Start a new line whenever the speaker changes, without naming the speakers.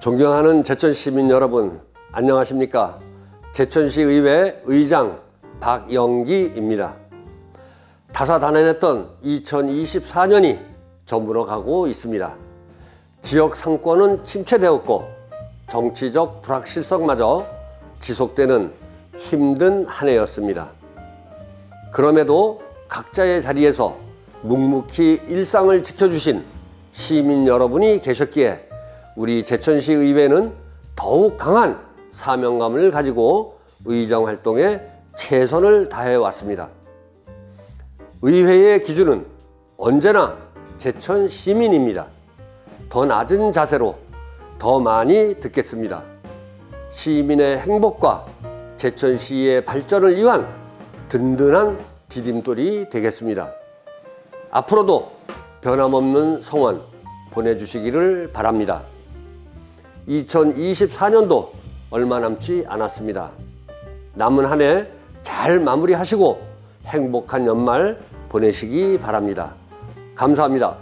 존경하는 제천 시민 여러분, 안녕하십니까? 제천시 의회 의장 박영기입니다. 다사다난했던 2024년이 저물어 가고 있습니다. 지역 상권은 침체되었고 정치적 불확실성마저 지속되는 힘든 한 해였습니다. 그럼에도 각자의 자리에서 묵묵히 일상을 지켜주신 시민 여러분이 계셨기에 우리 제천시 의회는 더욱 강한 사명감을 가지고 의정 활동에 최선을 다해 왔습니다. 의회의 기준은 언제나 제천 시민입니다. 더 낮은 자세로 더 많이 듣겠습니다. 시민의 행복과 제천시의 발전을 위한 든든한 디딤돌이 되겠습니다. 앞으로도 변함없는 성원 보내주시기를 바랍니다. 2024년도 얼마 남지 않았습니다. 남은 한 해 잘 마무리하시고 행복한 연말 보내시기 바랍니다. 감사합니다.